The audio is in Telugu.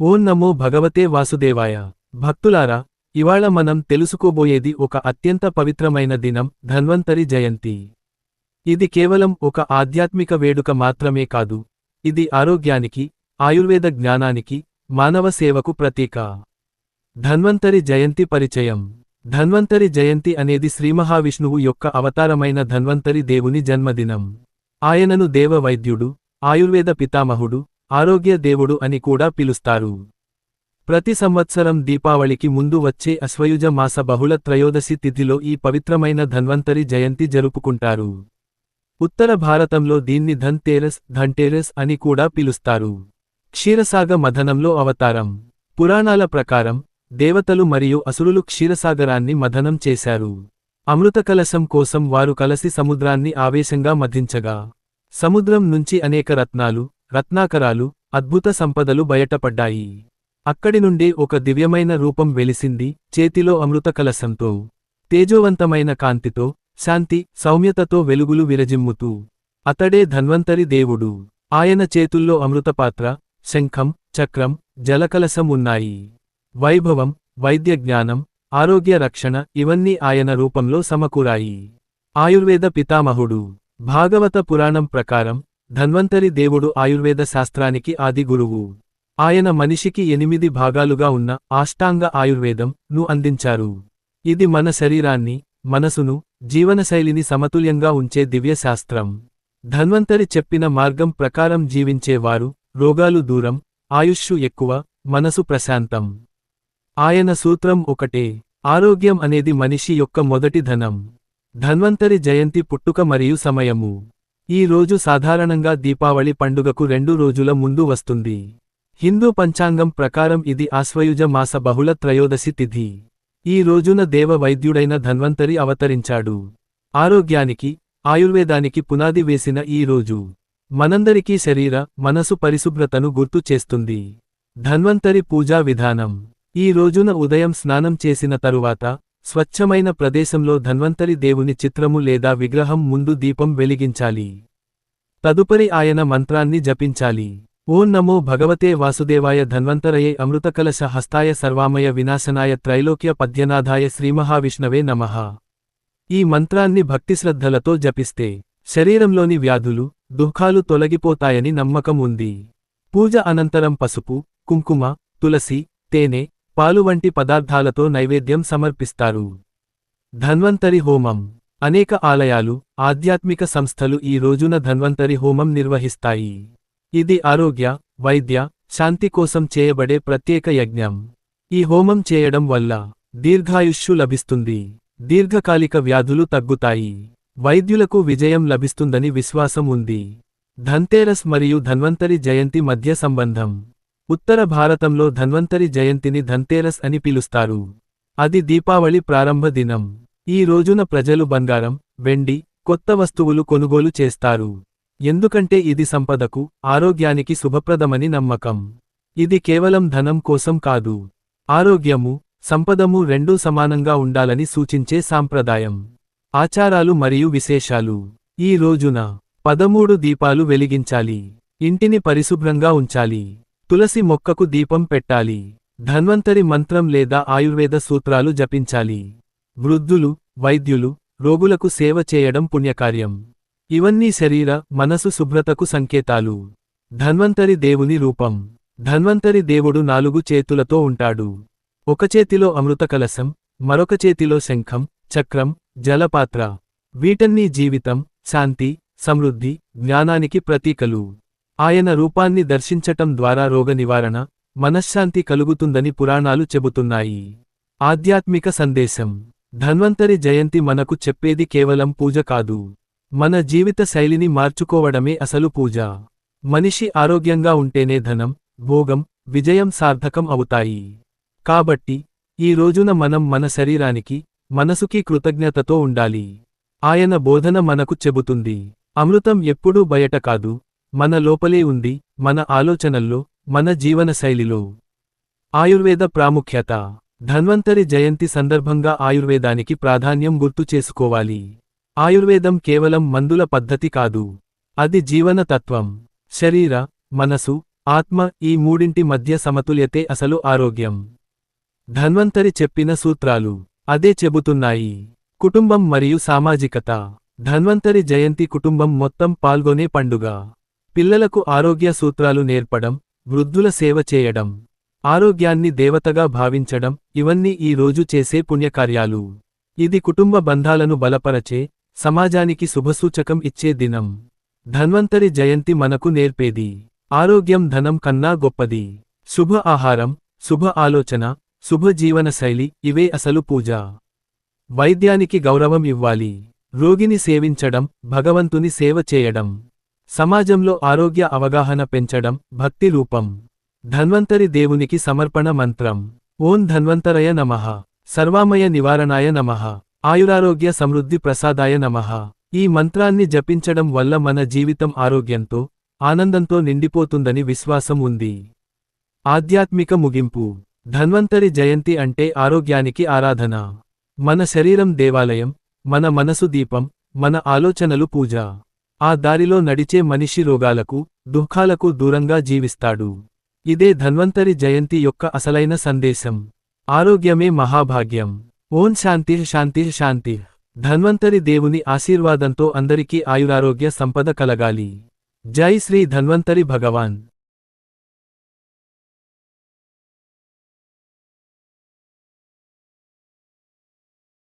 ఓం నమో భగవతే వాసుదేవాయ. భక్తులారా ఇవాళ మనం తెలుసుకోబోయేది ఒక అత్యంత పవిత్రమైన దినం ధన్వంతరి జయంతి. ఇది కేవలం ఒక ఆధ్యాత్మిక వేడుక మాత్రమే కాదు ఇది ఆరోగ్యానికి ఆయుర్వేద జ్ఞానానికి మానవ సేవకు ప్రతీక. ధన్వంతరి జయంతి పరిచయం. ధన్వంతరి జయంతి అనేది శ్రీమహావిష్ణువు యొక్క అవతారమైన ధన్వంతరి దేవుని జన్మదినం. ఆయనను దేవ వైద్యుడు ఆయుర్వేద పితామహుడు ఆరోగ్య దేవుడు అని కూడా పిలుస్తారు. ప్రతి సంవత్సరం దీపావళికి ముందు వచ్చే అశ్వయుజ మాస బహుళ త్రయోదశి తిథిలో ఈ పవిత్రమైన ధన్వంతరి జయంతి జరుపుకుంటారు. ఉత్తర భారతంలో దీన్ని ధన్తేరస్ ధంటేరస్ ధన్టేరస్ అని కూడా పిలుస్తారు. క్షీరసాగ మథనంలో అవతారం. పురాణాల ప్రకారం దేవతలు మరియు అసురులు క్షీరసాగరాన్ని మథనం చేశారు. అమృత కలశం కోసం వారు కలసి సముద్రాన్ని ఆవేశంగా మధించగా. సముద్రం నుంచి అనేక రత్నాలు రత్నాకరాలు అద్భుత సంపదలు బయటపడ్డాయి. అక్కడి నుండే ఒక దివ్యమైన రూపం వెలిసింది చేతిలో అమృత కలశంతో తేజోవంతమైన కాంతితో శాంతి సౌమ్యతతో వెలుగులు విరజిమ్ముతూ. అతడే ధన్వంతరి దేవుడు. ఆయన చేతుల్లో అమృతపాత్ర శంఖం చక్రం జలకలశం ఉన్నాయి. వైభవం వైద్య జ్ఞానం ఆరోగ్య రక్షణ ఇవన్నీ ఆయన రూపంలో సమకూరాయి. ఆయుర్వేద పితామహుడు. భాగవత పురాణం ప్రకారం ధన్వంతరి దేవుడు ఆయుర్వేద శాస్త్రానికి ఆది గురువు. ఆయన మనిషికి ఎనిమిది భాగాలుగా ఉన్న ఆష్టాంగ ఆయుర్వేదం ను అందించారు. ఇది మన శరీరాన్ని మనసును జీవనశైలిని సమతుల్యంగా ఉంచే దివ్యశాస్త్రం ధన్వంతరి చెప్పిన మార్గం ప్రకారం జీవించేవారు రోగాలు దూరం ఆయుష్షు ఎక్కువ మనసు ప్రశాంతం. ఆయన సూత్రం ఒకటే ఆరోగ్యం అనేది మనిషి యొక్క మొదటి ధనం. ధన్వంతరి జయంతి పుట్టుక మరియు సమయము. ఈ రోజు సాధారణంగా దీపావళి పండుగకు రెండు రోజుల ముందు వస్తుంది. హిందూ పంచాంగం ప్రకారం ఇది ఆశ్వయుజ మాస బహుళ త్రయోదశి తిథి. ఈ రోజున దేవ వైద్యుడైన ధన్వంతరి అవతరించాడు. ఆరోగ్యానికి ఆయుర్వేదానికి పునాది వేసిన ఈ రోజు మనందరికీ శరీర మనసు పరిశుభ్రతను గుర్తు చేస్తుంది. ధన్వంతరి పూజా విధానం. ఈ రోజున ఉదయం స్నానం చేసిన తరువాత స్వచ్ఛమైన ప్రదేశంలో ధన్వంతరి దేవుని చిత్రము లేదా విగ్రహం ముందు దీపం వెలిగించాలి. తదుపరి ఆయన మంత్రాన్ని జపించాలి. ఓం నమో భగవతే వాసుదేవాయ ధన్వంతరయే అమృతకలశ హస్తాయ సర్వామయ వినాశనాయ త్రైలోక్య పద్యనాథాయ శ్రీమహావిష్ణవే నమః. ఈ మంత్రాన్ని భక్తిశ్రద్ధలతో జపిస్తే శరీరంలోని వ్యాధులు దుఃఖాలు తొలగిపోతాయని నమ్మకం ఉంది. పూజ అనంతరం పసుపు కుంకుమ తులసి తేనె పాలు వంటి పదార్థాలతో నైవేద్యం సమర్పిస్తారు. ధన్వంతరి హోమం. అనేక ఆలయాలు ఆధ్యాత్మిక సంస్థలు ఈ రోజున ధన్వంతరి హోమం నిర్వహిస్తాయి. ఇది ఆరోగ్య వైద్య శాంతి కోసం చేయబడే ప్రత్యేక యజ్ఞం. ఈ హోమం చేయడం వల్ల దీర్ఘాయుష్యు లభిస్తుంది. దీర్ఘకాలిక వ్యాధులు తగ్గుతాయి. వైద్యులకు విజయం లభిస్తుందని విశ్వాసం ఉంది. ధన్తేరస్ మరియు ధన్వంతరి జయంతి మధ్య సంబంధం. ఉత్తర భారతంలో ధన్వంతరి జయంతిని ధన్తేరస్ అని పిలుస్తారు. అది దీపావళి ప్రారంభ దినం. ఈ రోజున ప్రజలు బంగారం వెండి కొత్త వస్తువులు కొనుగోలు చేస్తారు. ఎందుకంటే ఇది సంపదకు ఆరోగ్యానికి శుభప్రదమని నమ్మకం. ఇది కేవలం ధనం కోసం కాదు. ఆరోగ్యము సంపదము రెండూ సమానంగా ఉండాలని సూచించే సాంప్రదాయం. ఆచారాలు మరియు విశేషాలు. ఈ రోజున పదమూడు దీపాలు వెలిగించాలి. ఇంటిని పరిశుభ్రంగా ఉంచాలి. తులసి మొక్కకు దీపం పెట్టాలి. ధన్వంతరి మంత్రం లేదా ఆయుర్వేద సూత్రాలు జపించాలి. వృద్ధులు వైద్యులు రోగులకు సేవ చేయడం పుణ్యకార్యం. ఇవన్నీ శరీర మనసు శుభ్రతకు సంకేతాలు. ధన్వంతరి దేవుని రూపం. ధన్వంతరి దేవుడు నాలుగు చేతులతో ఉంటాడు. ఒక చేతిలో అమృత కలశం మరొక చేతిలో శంఖం చక్రం జలపాత్ర. వీటన్నీ జీవితం శాంతి సమృద్ధి జ్ఞానానికి ప్రతీకలు. ఆయన రూపాన్ని దర్శించటం ద్వారా రోగ నివారణ మనశ్శాంతి కలుగుతుందని పురాణాలు చెబుతున్నాయి. ఆధ్యాత్మిక సందేశం. ధన్వంతరి జయంతి మనకు చెప్పేది కేవలం పూజ కాదు. మన జీవిత శైలిని మార్చుకోవడమే అసలు పూజ. మనిషి ఆరోగ్యంగా ఉంటేనే ధనం భోగం విజయం సార్థకం అవుతాయి. కాబట్టి ఈ రోజున మనం మన శరీరానికి మనసుకి కృతజ్ఞతతో ఉండాలి. ఆయన బోధన మనకు చెబుతుంది. అమృతం ఎప్పుడూ బయట కాదు మన లోపలే ఉంది మన ఆలోచనల్లో మన జీవనశైలిలో ఆయుర్వేద ప్రాముఖ్యత. ధన్వంతరి జయంతి సందర్భంగా ఆయుర్వేదానికి ప్రాధాన్యం గుర్తు చేసుకోవాలి. ఆయుర్వేదం కేవలం మందుల పద్ధతి కాదు. అది జీవన తత్వం శరీర మనసు ఆత్మ ఈ మూడింటి మధ్య సమతుల్యతే అసలు ఆరోగ్యం. ధన్వంతరి చెప్పిన సూత్రాలు అదే చెబుతున్నాయి. కుటుంబం మరియు సామాజికత. ధన్వంతరి జయంతి కుటుంబం మొత్తం పాల్గొనే పండుగ. పిల్లలకు ఆరోగ్య సూత్రాలు నేర్పడం వృద్ధుల సేవ చేయడం. ఆరోగ్యాన్ని దేవతగా భావించడం ఇవన్నీ ఈ రోజు చేసే పుణ్యకార్యాలు. ఇది కుటుంబ బంధాలను బలపరచే సమాజానికి శుభసూచకం ఇచ్చే దినం. ధన్వంతరి జయంతి మనకు నేర్పేది. ఆరోగ్యం ధనం కన్నా గొప్పది. శుభ ఆహారం శుభ ఆలోచన శుభ జీవనశైలి ఇవే అసలు పూజ. వైద్యానికి గౌరవం ఇవ్వాలి. రోగిని సేవించడం భగవంతుని సేవ చేయడం. సమాజంలో ఆరోగ్య అవగాహన పెంచడం భక్తి రూపం. ధన్వంతరి దేవునికి సమర్పణ మంత్రం. ఓం ధన్వంతరయ నమః. సర్వామయ నివారణాయ నమః. ఆయురారోగ్య సమృద్ధి ప్రసాదాయ నమః. ఈ మంత్రాన్ని జపించడం వల్ల మన జీవితం ఆరోగ్యంతో ఆనందంతో నిండిపోతుందని విశ్వాసం ఉంది. ఆధ్యాత్మిక ముగింపు. ధన్వంతరి జయంతి అంటే ఆరోగ్యానికి ఆరాధన. మన శరీరం దేవాలయం మన మనసు దీపం మన ఆలోచనలు పూజ. ఆ దారిలో నడిచే మనిషి రోగాలకు దుఃఖాలకు దూరంగా జీవిస్తాడు. ఇదే ధన్వంతరి జయంతి యొక్క అసలైన సందేశం. ఆరోగ్యమే మహాభాగ్యం. ఓం శాంతి శాంతి శాంతి. ధన్వంతరి దేవుని ఆశీర్వాదంతో అందరికీ ఆయురారోగ్య సంపద కలగాలి. జై శ్రీ ధన్వంతరి భగవాన్.